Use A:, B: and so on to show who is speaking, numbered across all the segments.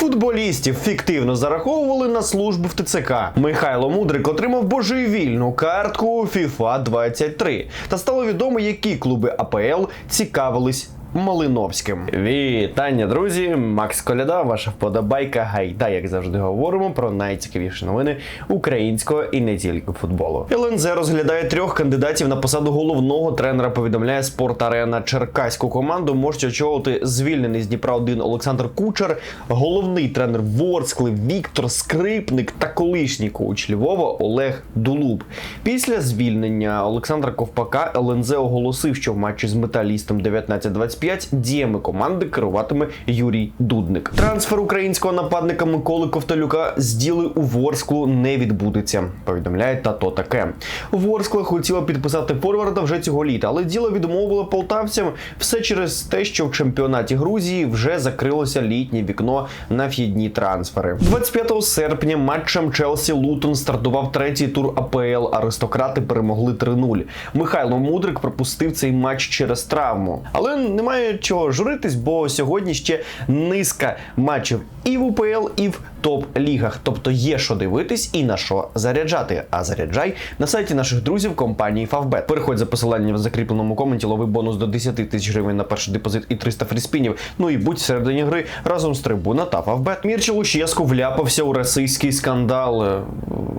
A: Футболістів фіктивно зараховували на службу в ТЦК. Михайло Мудрик отримав божевільну картку FIFA 23. Та стало відомо, які клуби АПЛ цікавились. Малиновським. Вітання, друзі! Макс Коляда, ваша вподобайка. Гайда, як завжди, говоримо про найцікавіші новини українського і не тільки футболу. ЛНЗ розглядає трьох кандидатів на посаду головного тренера. Повідомляє спорт арена Черкаську команду. Можуть очолити звільнений з Дніпра 1 Олександр Кучер, головний тренер Ворскли Віктор Скрипник та колишній коуч Львова Олег Дулуб. Після звільнення Олександра Ковпака ЛНЗ оголосив, що в матчі з металістом 19-25 діями команди керуватиме Юрій Дудник. Трансфер українського нападника Миколи Ковталюка з діли у Ворсклу не відбудеться. Повідомляє тато таке. Ворскла хотіла підписати форварда вже цього літа, але діло відмовило полтавцям все через те, що в чемпіонаті Грузії вже закрилося літнє вікно на вхідні трансфери. 25 серпня матчем Челсі Лутон стартував третій тур АПЛ. Аристократи перемогли 3-0. Михайло Мудрик пропустив цей матч через травму, але немає чого журитись, бо сьогодні ще низка матчів і в УПЛ, і в топ-лігах. Тобто є що дивитись і на що заряджати. А заряджай на сайті наших друзів компанії Favbet. Переходь за посиланням в закріпленому коменті, лови бонус до 10 тисяч гривень на перший депозит і 300 фріспінів. Ну і будь всередині гри разом з трибуна та Favbet. Мірче Луческу вляпався у російський скандал. Е,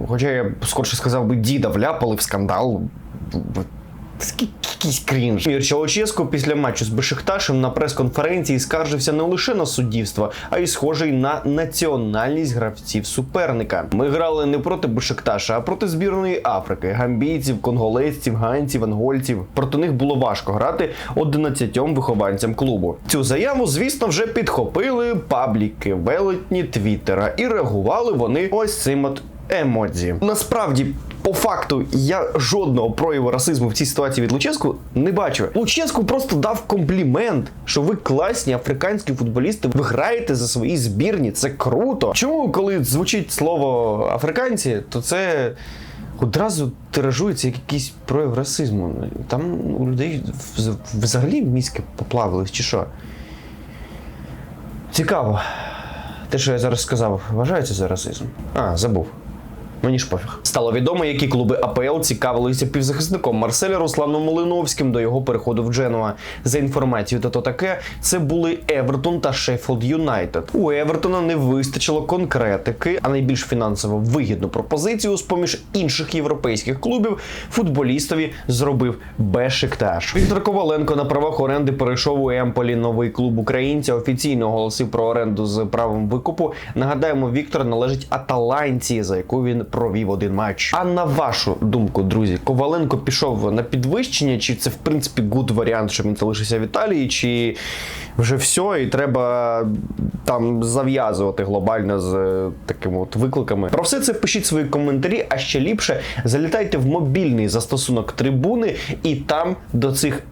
A: Хоча я скорше сказав би, діда вляпали в скандал. Якийсь крінж. Мірча Луческу після матчу з Бешикташем на прес-конференції скаржився не лише на суддівство, а й схожий на національність гравців суперника. Ми грали не проти Бешикташа, а проти збірної Африки, гамбійців, конголезців, ганців, ангольців. Проти них було важко грати 11 вихованцям клубу. Цю заяву, звісно, вже підхопили пабліки велетні Твіттера, і реагували вони ось цим от емодзі. Насправді. По факту я жодного прояву расизму в цій ситуації від Луческу не бачу. Луческу просто дав комплімент, що ви класні африканські футболісти, ви граєте за свої збірні. Це круто. Чому, коли звучить слово африканці, то це одразу тиражується як якийсь прояв расизму? Там у людей взагалі мізки поплавились чи що? Цікаво. Те, що я зараз сказав, вважається за расизм? А, забув. Мені ж пофіг. Стало відомо, які клуби АПЛ цікавилися півзахисником Марселя Русланом Малиновським до його переходу в Дженуа. За інформацією та то таке, це були Евертон та Шеффілд Юнайтед. У Евертона не вистачило конкретики, а найбільш фінансово вигідну пропозицію з поміж інших європейських клубів футболістові зробив Бешикташ. Віктор Коваленко на правах оренди перейшов у Емполі. Новий клуб українця офіційно оголосив про оренду з правом викупу. Нагадаємо, Віктор належить Аталанці, за яку він провів один матч. А на вашу думку, друзі, Коваленко пішов на підвищення, чи це в принципі гуд варіант, що він залишився в Італії, чи вже все, і треба там зав'язувати глобально з е, такими от викликами. Про все це пишіть свої коментарі, а ще ліпше залітайте в мобільний застосунок трибуни і там до цих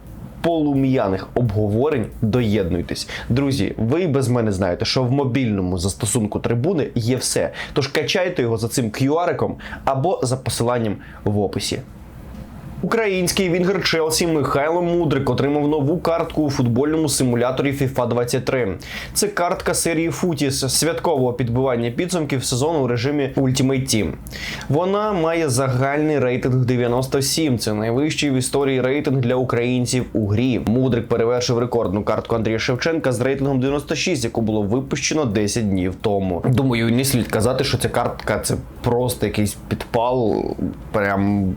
A: полум'яних обговорень доєднуйтесь. Друзі, ви без мене знаєте, що в мобільному застосунку трибуни є все. Тож качайте його за цим QR-ком або за посиланням в описі. Український вінгер Челсі Михайло Мудрик отримав нову картку у футбольному симуляторі FIFA 23. Це картка серії Футіс святкового підбивання підсумків сезону у режимі Ultimate Team. Вона має загальний рейтинг 97. Це найвищий в історії рейтинг для українців у грі. Мудрик перевершив рекордну картку Андрія Шевченка з рейтингом 96, яку було випущено 10 днів тому. Думаю, не слід казати, що ця картка це просто якийсь підпал. Прям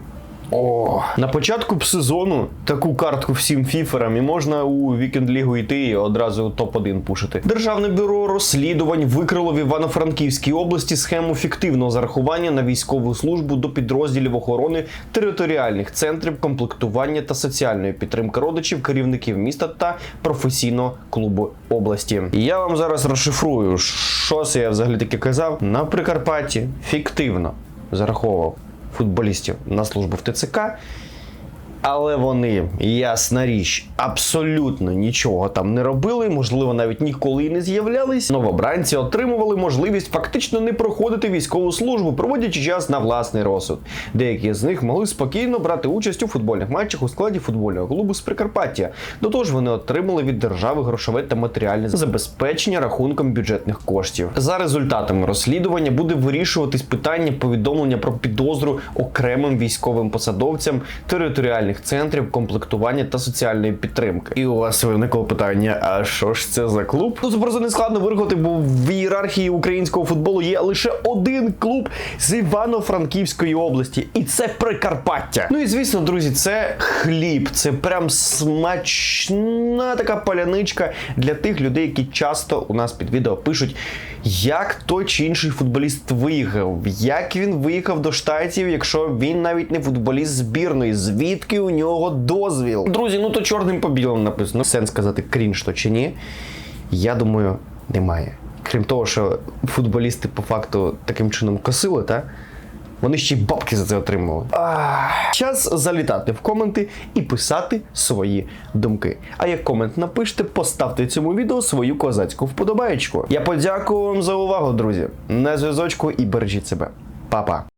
A: о, на початку б сезону таку картку всім фіферам і можна у вікенд лігу йти і одразу топ-1 пушити. Державне бюро розслідувань викрило в Івано-Франківській області схему фіктивного зарахування на військову службу до підрозділів охорони територіальних центрів комплектування та соціальної підтримки родичів, керівників міста та професійного клубу області. Я вам зараз розшифрую, що це я взагалі таки казав. На Прикарпатті фіктивно зараховував футболістів на службу в ТЦК. Але вони, ясна річ, абсолютно нічого там не робили, можливо, навіть ніколи і не з'являлись. Новобранці отримували можливість фактично не проходити військову службу, проводячи час на власний розсуд. Деякі з них могли спокійно брати участь у футбольних матчах у складі футбольного клубу з Прикарпаття. До того ж, вони отримали від держави грошове та матеріальне забезпечення рахунком бюджетних коштів. За результатами розслідування буде вирішуватись питання повідомлення про підозру окремим військовим посадовцям територіальних центрів комплектування та соціальної підтримки. І у вас виникло питання: а що ж це за клуб? Ну це просто не складно вирахувати, бо в ієрархії українського футболу є лише один клуб з Івано-Франківської області, і це Прикарпаття. Ну і звісно, друзі, це хліб. Це прям смачна така паляничка для тих людей, які часто у нас під відео пишуть, як той чи інший футболіст виїхав, як він виїхав до штатів, якщо він навіть не футболіст збірної, звідки у нього дозвіл. Друзі, ну то чорним по білому написано. Сенс сказати крінж то чи ні. Я думаю, немає. Крім того, що футболісти по факту таким чином косили, та? Вони ще й бабки за це отримували. Ах, Час залітати в коменти і писати свої думки. А як комент напишете, поставте цьому відео свою козацьку вподобаєчку. Я подякую вам за увагу, друзі. На зв'язочку і бережіть себе. Па-па.